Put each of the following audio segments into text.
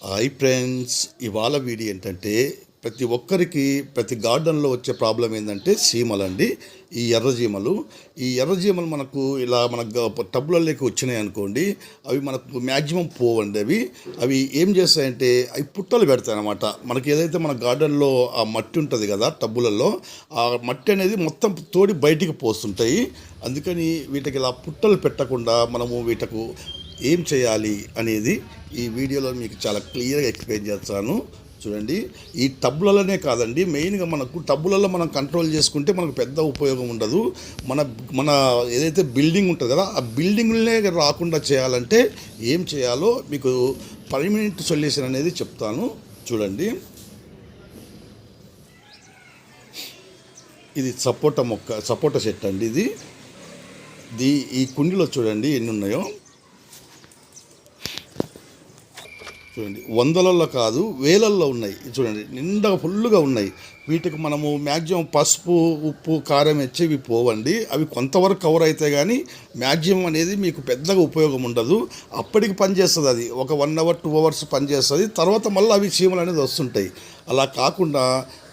Hi friends ఇవాళ video ఏంటంటే ప్రతి ఒక్కరికి ప్రతి గార్డెన్లో వచ్చే ప్రాబ్లం ఏంటంటే సీమలండి ఈ ఎర్రజీమలు ఈ ఎర్రజీమలు మనకు ఇలా మన టబ్బులలోకి వచ్చినాయి అనుకోండి అవి మనకు మ్యాక్సిమం పోవండి అవి. అవి ఏం చేస్తాయంటే అవి పుట్టలు పెడతాయి అనమాట మనకి ఏదైతే మన గార్డెన్లో ఆ మట్టి ఉంటుంది కదా టబ్బులలో ఆ మట్టి అనేది మొత్తం తోడి బయటికి పోస్తుంటాయి. అందుకని వీటికి ఇలా పుట్టలు పెట్టకుండా మనము వీటకు ఏం చేయాలి అనేది ఈ వీడియోలో మీకు చాలా క్లియర్గా ఎక్స్ప్లెయిన్ చేస్తాను. చూడండి ఈ టబ్బులలోనే కాదండి మెయిన్గా మనకు టబ్బులలో మనం కంట్రోల్ చేసుకుంటే మనకు పెద్ద ఉపయోగం ఉండదు. మన మన ఏదైతే బిల్డింగ్ ఉంటుంది కదా ఆ బిల్డింగ్లే రాకుండా చేయాలంటే ఏం చేయాలో మీకు పర్మనెంట్ సొల్యూషన్ అనేది చెప్తాను. చూడండి. ఇది సపోటా మొక్క సపోటా చెట్టు అండి ఇది. దీ ఈ కుండీలో చూడండి ఎన్ని ఉన్నాయో. చూడండి వందలలో కాదు వేలల్లో ఉన్నాయి. చూడండి నిండా ఫుల్గా ఉన్నాయి. వీటికి మనము మ్యాక్సిమం పసుపు ఉప్పు కారం ఇచ్చి ఇవి పోవండి. అవి కొంతవరకు కవర్ అయితే కానీ మ్యాక్సిమం అనేది మీకు పెద్దగా ఉపయోగం ఉండదు. అప్పటికి పనిచేస్తుంది అది. ఒక వన్ అవర్ టూ అవర్స్ పనిచేస్తుంది తర్వాత మళ్ళీ అవి చీమలు అనేది వస్తుంటాయి. అలా కాకుండా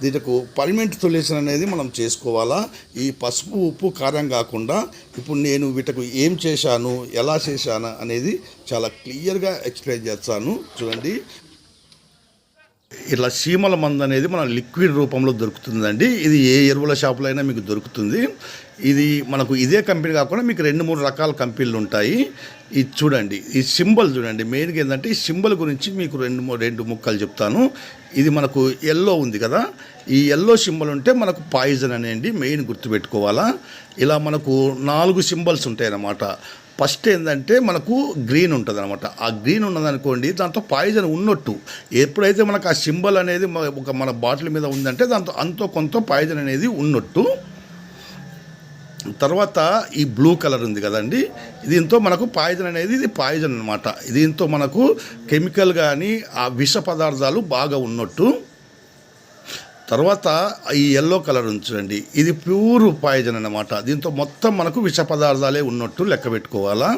దీనికి పర్మనెంట్ సొల్యూషన్ అనేది మనం చేసుకోవాలా? ఈ పసుపు ఉప్పు కారం కాకుండా ఇప్పుడు నేను వీటికి ఏం చేశాను ఎలా చేశాను అనేది చాలా క్లియర్గా ఎక్స్ప్లెయిన్ చేస్తాను. చూడండి. ఇట్లా సీమల మందు అనేది మన లిక్విడ్ రూపంలో దొరుకుతుందండి. ఇది ఏ ఎరువుల షాపులో అయినా మీకు దొరుకుతుంది. ఇది మనకు ఇదే కంపెనీ కాకుండా మీకు రెండు మూడు రకాల కంపెనీలు ఉంటాయి. ఇది చూడండి. ఈ సింబల్ చూడండి. మెయిన్గా ఏంటంటే ఈ సింబల్ గురించి మీకు రెండు మూ- రెండు ముక్కలు చెప్తాను. ఇది మనకు ఎల్లో ఉంది కదా. ఈ ఎల్లో సింబల్ ఉంటే మనకు పాయిజన్ అనేది మెయిన్ గుర్తుపెట్టుకోవాలా. ఇలా మనకు నాలుగు సింబల్స్ ఉంటాయి అన్నమాట ఫస్ట్ ఏంటంటే మనకు గ్రీన్ ఉంటుంది అనమాట ఆ గ్రీన్ ఉన్నదనుకోండి దాంతో పాయిజన్ ఉన్నట్టు. ఎప్పుడైతే మనకు ఆ సింబల్ అనేది ఒక మన బాటిల్ మీద ఉందంటే దాంతో అంతో కొంత పాయిజన్ అనేది ఉన్నట్టు. తర్వాత ఈ బ్లూ కలర్ ఉంది కదండి దీంతో మనకు పాయిజన్ అనేది ఇది పాయిజన్ అనమాట దీంతో మనకు కెమికల్ కానీ ఆ విష పదార్థాలు బాగా ఉన్నట్టు. తర్వాత ఈ ఎల్లో కలర్ ఉంచండి ఇది ప్యూర్ పాయిజన్ అన్నమాట. దీంతో మొత్తం మనకు విష పదార్థాలే ఉన్నట్టు లెక్క పెట్టుకోవాలా?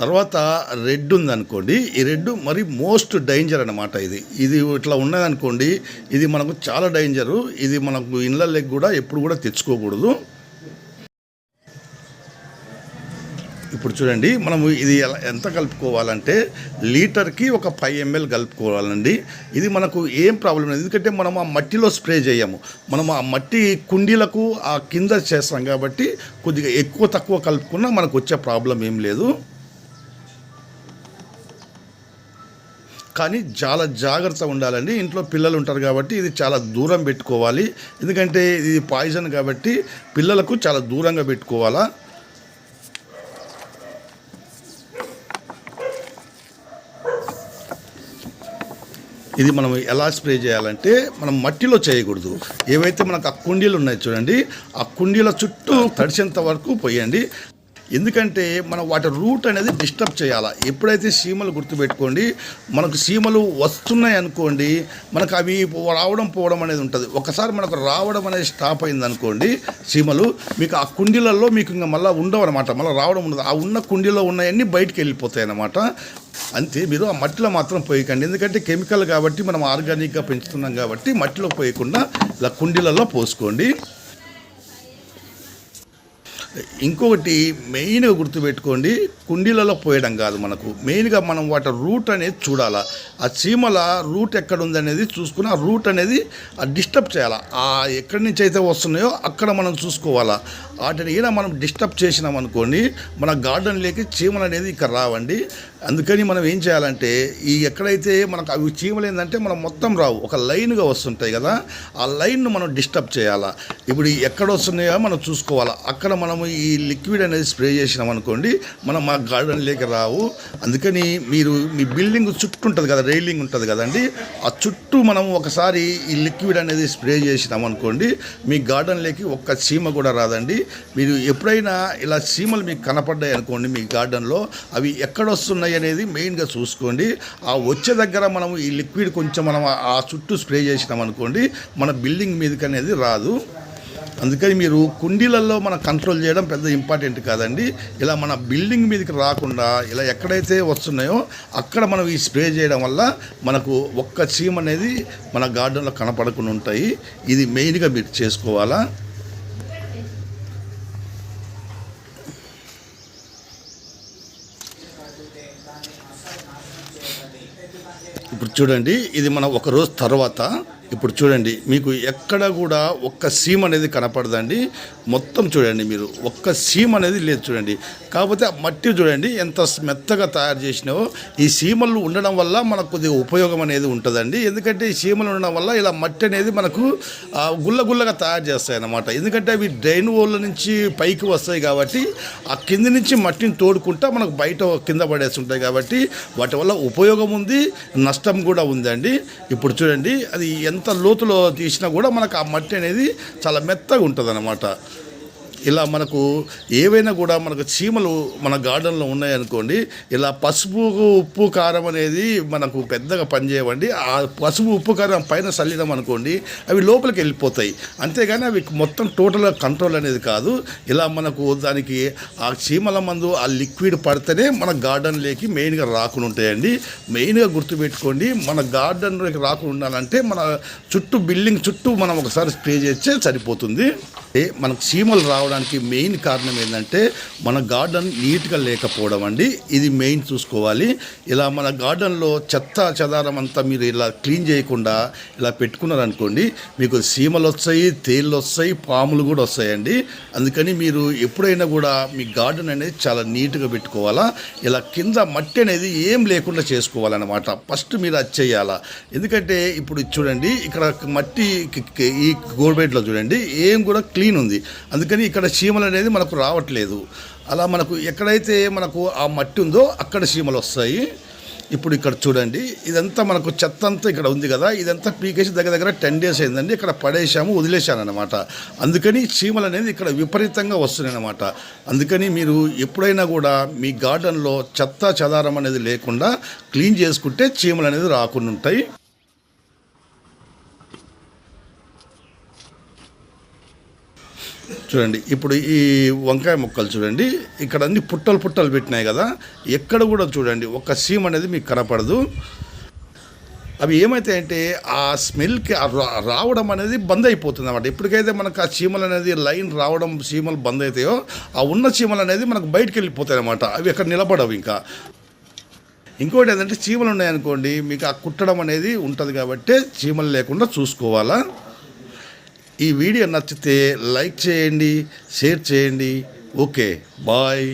తర్వాత రెడ్ ఉందనుకోండి ఈ రెడ్ మరి మోస్ట్ డేంజర్ అనమాట ఇది. ఇది ఇట్లా ఉన్నదనుకోండి ఇది మనకు చాలా డేంజరు ఇది మనకు ఇళ్ళకి కూడా ఎప్పుడు కూడా తెచ్చుకోకూడదు. ఇప్పుడు చూడండి మనము ఇది ఎలా ఎంత కలుపుకోవాలంటే లీటర్కి ఒక ఫైవ్ ఎంఎల్ కలుపుకోవాలండి. ఇది మనకు ఏం ప్రాబ్లం లేదు. ఎందుకంటే మనం ఆ మట్టిలో స్ప్రే చేయము. మనం ఆ మట్టి కుండీలకు ఆ కింద చేస్తాం కాబట్టి కొద్దిగా ఎక్కువ తక్కువ కలుపుకున్నా మనకు వచ్చే ప్రాబ్లం ఏం లేదు. కానీ చాలా జాగ్రత్త ఉండాలండి. ఇంట్లో పిల్లలు ఉంటారు కాబట్టి ఇది చాలా దూరం పెట్టుకోవాలి. ఎందుకంటే ఇది పాయిజన్ కాబట్టి పిల్లలకు చాలా దూరంగా పెట్టుకోవాలా. ఇది మనం ఎలా స్ప్రే చేయాలంటే మనం మట్టిలో చేయకూడదు. ఏవైతే మనకు ఆ కుండీలు ఉన్నాయి చూడండి ఆ కుండీల చుట్టూ తడిసేంత వరకు పోయండి. ఎందుకంటే మనం వాటి రూట్ అనేది డిస్టర్బ్ చేయాలి. ఎప్పుడైతే సీమలు గుర్తుపెట్టుకోండి మనకు సీమలు వస్తున్నాయి అనుకోండి మనకు అవి రావడం పోవడం అనేది ఉంటుంది. ఒకసారి మనకు రావడం అనేది స్టాప్ అయింది అనుకోండి సీమలు మీకు ఆ కుండీలలో మీకు ఇంకా మళ్ళీ ఉండవు అనమాట మళ్ళీ రావడం ఉండదు. ఆ ఉన్న కుండీలో ఉన్నాయన్నీ బయటికి వెళ్ళిపోతాయి అన్నమాట. అంతే మీరు ఆ మట్టిలో మాత్రం పోయకండి. ఎందుకంటే కెమికల్ కాబట్టి మనం ఆర్గానిక్గా పెంచుతున్నాం కాబట్టి మట్టిలో పోయకుండా ఇలా కుండీలలో పోసుకోండి. ఇంకొకటి మెయిన్గా గుర్తుపెట్టుకోండి కుండీలలో పోయడం కాదు మనకు. మెయిన్గా మనం వాటి రూట్ అనేది చూడాలా. ఆ చీమల రూట్ ఎక్కడ ఉంది అనేది చూసుకుని ఆ రూట్ అనేది డిస్టర్బ్ చేయాలా. ఆ ఎక్కడి నుంచి అయితే వస్తున్నాయో అక్కడ మనం చూసుకోవాలా. వాటిని ఈయన మనం డిస్టర్బ్ చేసినాం అనుకోండి మన గార్డెన్లోకి చీమలు అనేది ఇక్కడ రావండి. అందుకని మనం ఏం చేయాలంటే ఈ ఎక్కడైతే మనకు అవి చీమలు ఏంటంటే మనం మొత్తం రావు. ఒక లైన్గా వస్తుంటాయి కదా ఆ లైన్ను మనం డిస్టర్బ్ చేయాలా? ఇప్పుడు ఎక్కడ వస్తున్నాయో మనం చూసుకోవాలా? అక్కడ మనము ఈ లిక్విడ్ అనేది స్ప్రే చేసినాం అనుకోండి మనం మా గార్డెన్లోకి రావు. అందుకని మీరు మీ బిల్డింగ్ చుట్టూ ఉంటుంది కదా రైలింగ్ ఉంటుంది కదండి ఆ చుట్టూ మనం ఒకసారి ఈ లిక్విడ్ అనేది స్ప్రే చేసినాం అనుకోండి మీ గార్డెన్లోకి ఒక్క చీమ కూడా రాదండి. మీరు ఎప్పుడైనా ఇలా చీమలు మీకు కనపడ్డాయి అనుకోండి మీ గార్డెన్లో అవి ఎక్కడ వస్తున్నాయి అనేది మెయిన్గా చూసుకోండి. ఆ వచ్చే దగ్గర మనం ఈ లిక్విడ్ కొంచెం మనం ఆ- ఆ చుట్టూ స్ప్రే చేసినాం అనుకోండి మన బిల్డింగ్ మీదకి అనేది రాదు. అందుకని మీరు కుండీలలో మనం కంట్రోల్ చేయడం పెద్ద ఇంపార్టెంట్ కాదండి. ఇలా మన బిల్డింగ్ మీదకి రాకుండా ఇలా ఎక్కడైతే వస్తున్నాయో అక్కడ మనం ఈ స్ప్రే చేయడం వల్ల మనకు ఒక్క చీమ అనేది మన గార్డెన్లో కనపడకుండా ఉంటాయి. ఇది మెయిన్గా మీరు చేసుకోవాలా? ఇప్పుడు చూడండి ఇది మనం ఒక రోజు తర్వాత ఇప్పుడు చూడండి మీకు ఎక్కడ కూడా ఒక్క సీమ్ అనేది కనపడదండి. మొత్తం చూడండి మీరు ఒక్క సీమ్ అనేది లేదు చూడండి. కాకపోతే ఆ మట్టి చూడండి ఎంత మెత్తగా తయారు చేసినావో ఈ సీమలు ఉండడం వల్ల మనకు కొద్దిగా ఉపయోగం అనేది ఉంటుందండి. ఎందుకంటే ఈ సీమలు ఉండడం వల్ల ఇలా మట్టి అనేది మనకు గుల్లగుల్లగా గుల్ల గుల్లగా తయారు చేస్తాయి అన్నమాట. ఎందుకంటే అవి డ్రైన్ ఓళ్ళ నుంచి పైకి వస్తాయి కాబట్టి ఆ కింది నుంచి మట్టిని తోడుకుంటా మనకు బయట కింద పడేసి ఉంటాయి కాబట్టి వాటి వల్ల ఉపయోగం ఉంది నష్టం కూడా ఉందండి. ఇప్పుడు చూడండి అది ఎంత లోతులో తీసినా కూడా మనకు ఆ మట్టి అనేది చాలా మెత్తగా ఉంటుంది ఇలా మనకు ఏవైనా కూడా మనకు చీమలు మన గార్డెన్లో ఉన్నాయనుకోండి ఇలా పసుపు ఉప్పు కారం అనేది మనకు పెద్దగా పనిచేయవండి. ఆ పసుపు ఉప్పు కారం పైన చల్లినాం అనుకోండి అవి లోపలికి వెళ్ళిపోతాయి. అంతేగాని అవి మొత్తం టోటల్గా కంట్రోల్ అనేది కాదు. ఇలా మనకు దానికి ఆ చీమల మందు ఆ లిక్విడ్ పడితేనే మన గార్డెన్లోకి మెయిన్గా రాకుండా ఉంటాయండి. మెయిన్గా గుర్తుపెట్టుకోండి మన గార్డెన్లోకి రాకుండా ఉండాలంటే మన చుట్టూ బిల్డింగ్ చుట్టూ మనం ఒకసారి స్ప్రే చేస్తే సరిపోతుంది. మనకు చీమలు రావడం రావడానికి మెయిన్ కారణం ఏంటంటే మన గార్డెన్ నీట్గా లేకపోవడం అండి. ఇది మెయిన్ చూసుకోవాలి. ఇలా మన గార్డెన్లో చెత్త చెదారం అంతా మీరు ఇలా క్లీన్ చేయకుండా ఇలా పెట్టుకున్నారనుకోండి మీకు సీమలు వస్తాయి తేళ్ళు వస్తాయి పాములు కూడా వస్తాయండి. అందుకని మీరు ఎప్పుడైనా కూడా మీ గార్డెన్ అనేది చాలా నీట్గా పెట్టుకోవాలా? ఇలా కింద మట్టి అనేది ఏం లేకుండా చేసుకోవాలన్నమాట. ఫస్ట్ మీరు అది చేయాలా? ఎందుకంటే ఇప్పుడు చూడండి ఇక్కడ మట్టి ఈ గోల్బెడ్లో చూడండి ఏం కూడా క్లీన్ ఉంది. అందుకని ఇక్కడ ఇక్కడ చీమలు అనేది మనకు రావట్లేదు. అలా మనకు ఎక్కడైతే మనకు ఆ మట్టి ఉందో అక్కడ చీమలు వస్తాయి. ఇప్పుడు ఇక్కడ చూడండి ఇదంతా మనకు చెత్త అంతా ఇక్కడ ఉంది కదా ఇదంతా పీకేసి దగ్గర దగ్గర టెన్ డేస్ అయిందండి. ఇక్కడ పడేసాము వదిలేశాను అనమాట అందుకని చీమలు అనేది ఇక్కడ విపరీతంగా వస్తున్నాయి అనమాట అందుకని మీరు ఎప్పుడైనా కూడా మీ గార్డెన్లో చెత్త చెదారం అనేది లేకుండా క్లీన్ చేసుకుంటే చీమలు అనేది రాకుండా ఉంటాయి. చూడండి ఇప్పుడు ఈ వంకాయ మొక్కలు చూడండి ఇక్కడ అన్ని పుట్టలు పుట్టలు పెట్టినాయి కదా ఎక్కడ కూడా చూడండి ఒక సీమ్ అనేది మీకు కనపడదు. అవి ఏమైతాయంటే ఆ స్మెల్కి రా- రావడం అనేది బంద్ అయిపోతుంది అన్నమాట. ఎప్పటికైతే మనకు ఆ చీమలు అనేది లైన్ రావడం చీమలు బంద్ అవుతాయో ఆ ఉన్న చీమలు అనేది మనకు బయటికి వెళ్ళిపోతాయి అన్నమాట. అవి ఎక్కడ నిలబడవు ఇంకా. ఇంకోటి ఏంటంటే చీమలు ఉన్నాయనుకోండి మీకు ఆ కుట్టడం అనేది ఉంటుంది కాబట్టి చీమలు లేకుండా చూసుకోవాలా? ఈ వీడియో నచ్చితే లైక్ చేయండి షేర్ చేయండి. Okay bye.